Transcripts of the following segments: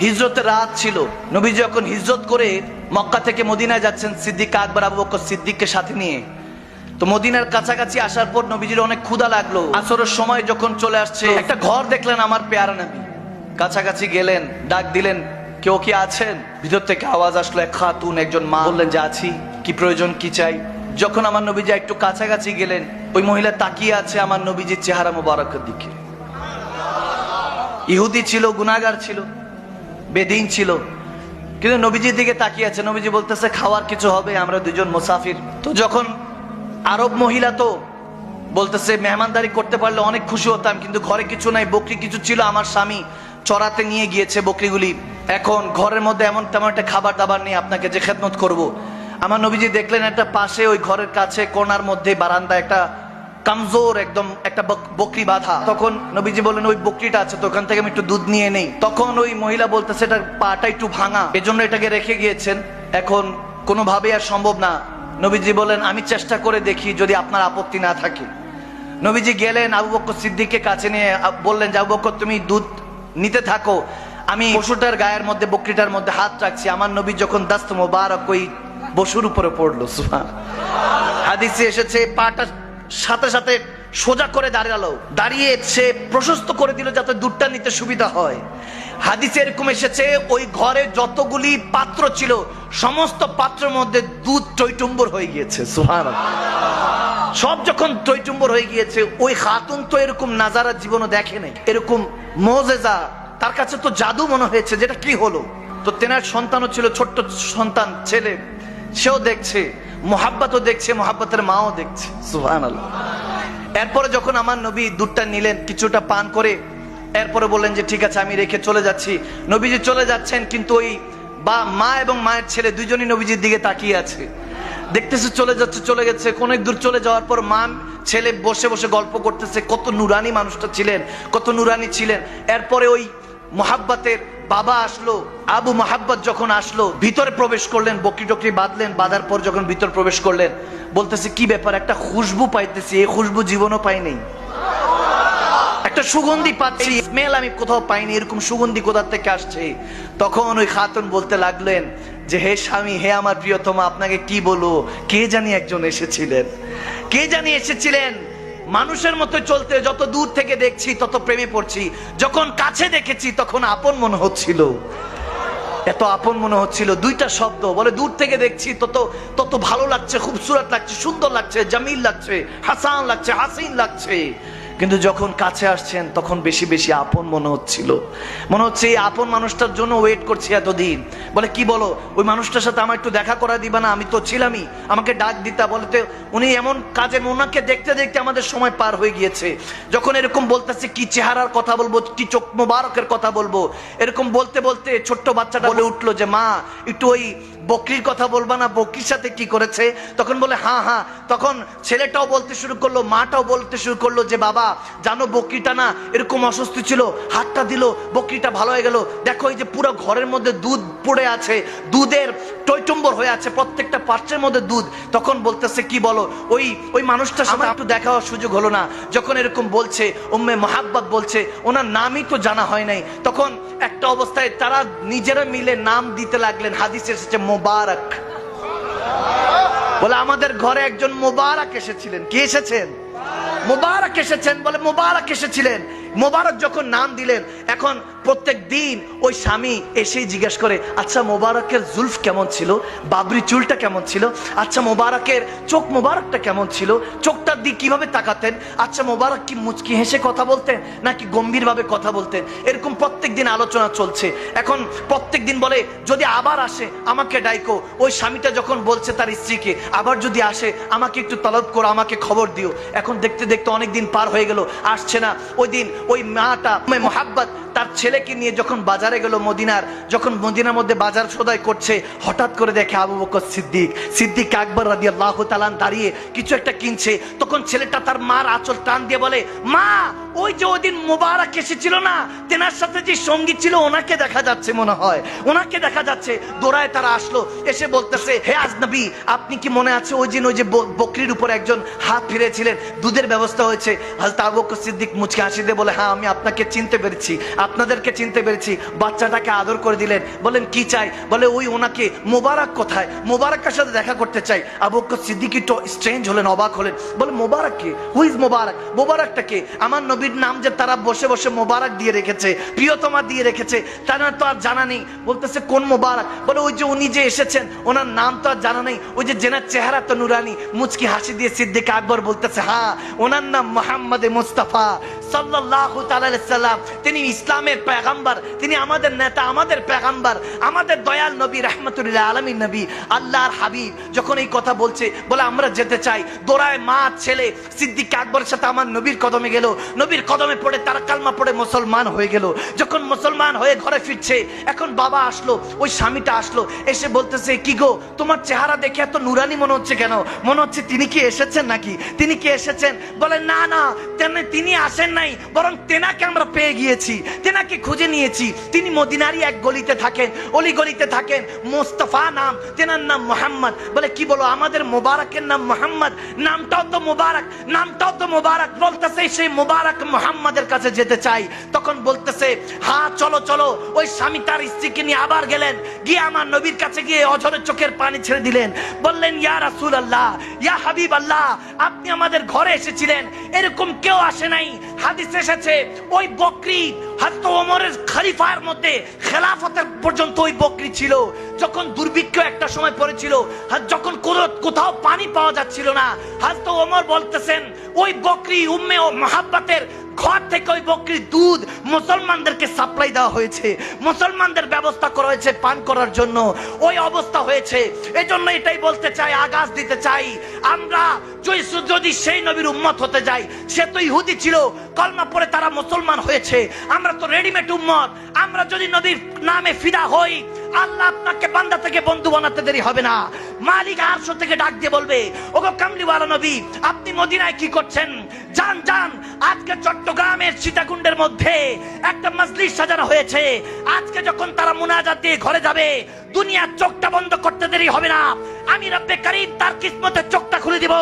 হিজরতের রাত ছিল। নবী যখন হিজরত করে মক্কা থেকে মদিনায় যাচ্ছেন, সিদ্দিক আকবর, আবু বকর সিদ্দিককে সাথে নিয়ে। তো মদিনার কাছাকাছি আসার পর নবীজির অনেক ক্ষুধা লাগল। আসরের সময় যখন চলে আসছে, একটা ঘর দেখলেন আমার পেয়ারা নবী। কাছাকাছি গেলেন, ডাক দিলেন, কেউ কি আছেন? ভিতর থেকে আওয়াজ আসলো, এক খাতুন, একজন মা। বললেন, যে আছি। কি প্রয়োজন, কি চাই? যখন আমার নবীজি একটু কাছাকাছি গেলেন, ওই মহিলা তাকিয়ে আছে আমার নবীজির চেহারা মোবারকের দিকে। ইহুদি ছিল গুনাগার ছিল। বেদিন ছিল। কিন্তু নবীজির দিকে তাকিয়ে আছে। নবীজি বলতেছে, খাওয়ার কিছু হবে, আমরা দুজন মুসাফির। তো যখন আরব মহিলা তো বলতেছে, মেহমানদারি করতে পারলে অনেক খুশি হতাম, কিন্তু ঘরে কিছু নাই, বকরি কিছু ছিল, আমার স্বামী চড়াতে নিয়ে গিয়েছে বকরিগুলি। এখন ঘরের মধ্যে এমন তেমন একটা খাবার দাবার নেই, আপনাকে যে খেদমত করব। আমার নবীজি দেখলেন একটা পাশে ওই ঘরের কাছে কোনার মধ্যে বারান্দা একটা কামজোর একদম একটা বক- বকরি বাঁধা। তখন নবীজি বললেন, ওই বকরিটা আছে তো ওখান থেকে আমি একটু দুধ নিয়ে নেই। তখন ওই মহিলা বলতেছে, এটার পাটা একটু ভাঙা। এজন্য এটাকে রেখে গিয়েছেন। এখন কোনোভাবেই আর সম্ভব না। নবীজি বলেন আমি চেষ্টা করে দেখি যদি আপনার আপত্তি না থাকে। নবীজি গেলেন আবু বক্কর সিদ্দিককে কাছে নিয়ে বললেন যে, আবু বক্কর, তুমি দুধ নিতে থাকো। আমি পশুটার গায়ের মধ্যে, বকরিটার মধ্যে হাত রাখছি। আমার নবী যখন দাস্ত মোবারক ওই বসুর উপরে পড়ল হাদিসে এসেছে, পাটা সাথে সাথে সোজা করে দাঁড়াল। দাঁড়িয়ে সে প্রশস্ত করে দিল যাতে দুধটা নিতে সুবিধা হয়। হাদিসে এরকম এসেছে, ওই ঘরে যতগুলি পাত্র ছিল, সমস্ত পাত্রের মধ্যে দুধ টইটুম্বর হয়ে গিয়েছে সুহান সব যখন টইটুম্বর হয়ে গিয়েছে, ওই খাতুন তো এরকম নাজারা জীবনও দেখে এরকম মোজেজা, তার কাছে তো জাদু মনে হয়েছে, যেটা কি হলো? তো তেনার সন্তানও ছিল, ছোট্ট সন্তান, ছেলে। সেও দেখছে মোহাব্বতও দেখছে মোহাব্বতের মাও দেখছে। সুহান এরপরে যখন আমার নবী দুধটা নিলেন কিছুটা পান করে এরপরে বললেন যে ঠিক আছে আমি রেখে চলে যাচ্ছি। নবীজি চলে যাচ্ছেন কিন্তু ওই বা মা এবং মায়ের ছেলে দুজনই নবীজির দিকে তাকিয়ে আছে। দেখতেছে চলে যাচ্ছে চলে গেছে। অনেক দূর চলে যাওয়ার পর মা ছেলে বসে বসে গল্প করতেছে কত নুরানি মানুষটা ছিলেন কত নুরানি ছিলেন। এরপরে ওই মোহাব্বতের বাবা আসলো, আবু মোহাব্বত যখন আসলো, ভিতরে প্রবেশ করলেন বকরি টকরি বাঁধলেন, বাঁধার পর যখন ভিতর প্রবেশ করলেন, বলতেছে, কি ব্যাপার, একটা খুশবু পাইতেছি, এই খুশবু জীবনও পাই একটা সুগন্ধি পাচ্ছি স্মেল আমি কোথাও পাইনি, এরকম সুগন্ধি কোথা থেকে আসছে? তখন ওই খাতুন বলতে লাগলেন যে, হে স্বামী, হে আমার প্রিয়তমা, আপনাকে কি বলব? কে জানি একজন এসেছিলেন। কে জানি এসেছিলেন? মানুষের মতো চলতে যত দূর থেকে দেখছি, তত প্রেমে পড়ছি। যখন কাছে দেখেছি, তখন আপন মনে হচ্ছিল। এত আপন মনে হচ্ছিল, দুইটা শব্দ। বলে, দূর থেকে দেখছি, তত তত ভালো লাগছে, খুবসুরত লাগছে, সুন্দর লাগছে, জামিল লাগছে, হাসান লাগছে, হাসিন লাগছে। কিন্তু যখন কাছে আসছেন, তখন বেশি বেশি আপন মনে হচ্ছিল। মনে হচ্ছে এই আপন মানুষটার জন্য ওয়েট করছি এতদিন। বলে, কি বলো? ওই মানুষটার সাথে আমার একটু দেখা করা দিবা না? আমি তো ছিলামই। আমাকে ডাক দিতা। বলতে উনি এমন কাজে ওনাকে দেখতে দেখতে আমাদের সময় পার হয়ে গিয়েছে। যখন এরকম বলতেছে, কি চেহারার কথা বলব? কি চোখ মোবারকের কথা বলব? এরকম বলতে বলতে ছোট্ট বাচ্চাটা বলে উঠল যে, মা, একটু ওই বকরির কথা বলবা না? বকরির সাথে কি করেছে? তখন বলে হ্যাঁ হ্যাঁ। তখন ছেলেটাও বলতে শুরু করল, মাটাও বলতে শুরু করল যে, বাবা জানো বকরিটা না এরকম অসুস্থ ছিল হাতটা দিল বকরিটা ভালো হয়ে গেল। দেখো এই যে পুরো ঘরের মধ্যে দুধ পড়ে আছে দুধের টৈটম্বর হয়ে আছে প্রত্যেকটা পাত্রের মধ্যে দুধ। তখন বলতেছে কি বলো ওই ওই মানুষটার সাথে একটু দেখা হওয়ার সুযোগ হলো না। যখন এরকম বলছে উম্মে মোহাব্বত বলছে ওনার নামই তো জানা হয় নাই। তখন একটা অবস্থায় তারা নিজেরা মিলে নাম দিতে লাগলেন হাদিস এসেছে মোবারক। বলে আমাদের ঘরে একজন মোবারক এসেছিলেন। কি এসেছেন? মোবারক এসেছেন বলে মোবারক এসেছিলেন। মোবারক যখন নাম দিলেন এখন প্রত্যেক দিন ওই স্বামী এসেই জিজ্ঞেস করে আচ্ছা মোবারকের জুলফ কেমন ছিল? বাবরি চুলটা কেমন ছিল? আচ্ছা মোবারকের চোখ মোবারকটা কেমন ছিল? চোখটার দিক কীভাবে তাকাতেন? আচ্ছা মোবারক কি মুচকি হেসে কথা বলতেন নাকি গম্ভীরভাবে কথা বলতেন? এরকম প্রত্যেক দিন আলোচনা চলছে। এখন প্রত্যেক দিন বলে, যদি আবার আসে, আমাকে ডাইকো। ওই স্বামীটা যখন বলছে তার স্ত্রীকে, আবার যদি আসে, আমাকে একটু তলব করো, আমাকে খবর দিও। এখন দেখতে দেখতে অনেক দিন পার হয়ে গেল, আসছে না। ওই দিন ওই মাটা মোহাব্বত তার ছেলেকে নিয়ে যখন বাজারে গেল মদিনার, যখন মদিনার মধ্যে বাজার সদাই করছে, হঠাৎ করে দেখে আবু বকর সিদ্দিক। সিদ্দিক আকবর রাদি আল্লাহ তালান দাঁড়িয়ে কিছু একটা কিনছে। তখন ছেলেটা তার মার আঁচল টান দিয়ে বলে, মা, ওই যে ওই দিন মোবারক এসেছিল না? তেনার সাথে যে সঙ্গী ছিল, ওনাকে দেখা যাচ্ছে মনে হয়। ওনাকে দেখা যাচ্ছে। দৌড়ায় তারা আসলো, এসে বলতেছে, হে আজনবী, আপনি কি মনে আছে ওই দিন ওই যে বকরির উপর একজন হাত ফিরেছিলেন? দুধের ব্যবস্থা হয়েছে। হাজরত আবু বকর সিদ্দিক মুচকে হাসি দিয়ে বলে হ্যাঁ আমি আপনাকে চিনতে পেরেছি। আপনাদের বাচ্চাটাকে চিনতে পেরেছি। বাচ্চাটাকে আদর করে দিলেন। বলেন, কি চাই? বলে, ওই ওনাকে মোবারক কোথায়? মোবারকের সাথে দেখা করতে চাই। আবু সিদ্দিকি তো স্ট্রেঞ্জ হলেন, অবাক হলেন। বলে, মোবারক কে? হুইজ মোবারক? মোবারকটা কে? আমার নবীর নাম যে তারা বসে বসে মোবারক দিয়ে রেখেছে, প্রিয়তমা দিয়ে রেখেছে, তারা তো আর জানা নেই। বলতেছে, কোন মোবারক? বলে, ওই যে উনি যে এসেছেন, ওনার নাম তো আর জানা নেই। ওই যে জেনার চেহারা তো নুরানি। মুচকি হাসি দিয়ে সিদ্দিক আকবর বলতেছে হ্যাঁ ওনার নাম মোহাম্মদ মুস্তাফা। সাল্লাল্লাহু তাআলা তিনি ইসলামের পেগাম্বার তিনি আমাদের নেতা, আমাদের পেগাম্বার আমাদের দয়াল নবী রাহমাতুল্লাহ আলামিন নবী, আল্লাহর হাবিব যখন এই কথা বলছে, বলে আমরা যেতে চাই। দোড়ায় মা, ছেলে, সিদ্দিক আকবরের সাথে আমার নবীর কদমে গেল। নবীর কদমে পড়ে, তারা কালমা পড়ে মুসলমান হয়ে গেল। যখন মুসলমান হয়ে ঘরে ফিরছে, এখন বাবা আসলো, ওই স্বামীটা আসলো, এসে বলতেছে, কি গো, তোমার চেহারা দেখে এত নুরানি মনে হচ্ছে কেন? মনে হচ্ছে তিনি কি এসেছেন নাকি? তিনি কি এসেছেন? বলে, না না তেনে- আসেন নাই, বরং তেনাকে আমরা পেয়ে গিয়েছি, তেনাকে খুঁজে নিয়েছি। তিনি মদিনারই এক গলিতে থাকেন, অলি গলিতে থাকেন, মোস্তফা নাম, তেনার নাম মোহাম্মদ। বলে, কি বলো, আমাদের মোবারকের নাম মোহাম্মদ? নামটাও তো মোবারক, নামটাও তো মোবারক। বলতেছে, সেই মোবারক মোহাম্মদের কাছে যেতে চাই। তখন বলতেছে, হা, চলো চলো। ওই স্বামী তার স্ত্রীকে নিয়ে আবার গেলেন। গিয়ে আমার নবীর কাছে গিয়ে অঝরে চোখের পানি ছেড়ে দিলেন। বললেন, ইয়া রাসূল আল্লাহ ইয়া হাবিব আল্লাহ আপনি আমাদের ঘরে এসেছিলেন। এরকম কেউ আসে নাই। হাদিস এসেছে ওই বকরি ওমরের খলিফার মধ্যে খেলাফতের পর্যন্ত ওই বকরি ছিল। যখন দুর্ভিক্ষ একটা সময় পড়েছিল যখন কোথাও পানি পাওয়া যাচ্ছিল না ওমর বলতেছেন, ওই বকরি উম্মে ও ঘর থেকে ওই বকরির দুধ মুসলমানদেরকে সাপ্লাই দেওয়া হয়েছে। মুসলমানদের ব্যবস্থা করা হয়েছে পান করার জন্য। ওই অবস্থা হয়েছে। এজন্য এটাই বলতে চাই, আগাজ দিতে চাই। আমরা যদি সেই নবীর উম্মত হতে যাই, সে তো ইহুদি ছিল, কলমা পরে তারা মুসলমান হয়েছে। আমরা তো রেডিমেড উম্মত। আমরা যদি নবীর নামে ফিদা হই, আল্লাহ আপনাকে বান্দা থেকে বন্ধু বানাতে দেরি হবে না। মালিক আরশো থেকে ডাক দিয়ে বলবে, ওগো কামলিওয়ালা নবী, আপনি মদিনায় কি করছেন? যান যান, আজকে চট্টগ্রামের সীতাকুণ্ডের মধ্যে একটা মজলিস সাজানো হয়েছে। আজকে যখন তারা মুনাজাত দিয়ে ঘরে যাবে, দুনিয়ার চোখটা বন্ধ করতে দেরি হবে না। আমি রব্বে করিম তার কিসমতের চোখটা খুলে দিব।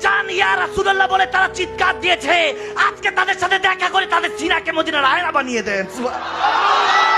জান ইয়া রাসূলুল্লাহ বলে তারা চিৎকার দিয়েছে। আজকে তাদের সাথে দেখা করে তাদের সিনাকে মদিনার আয়না বানিয়ে দেন। সুবহান-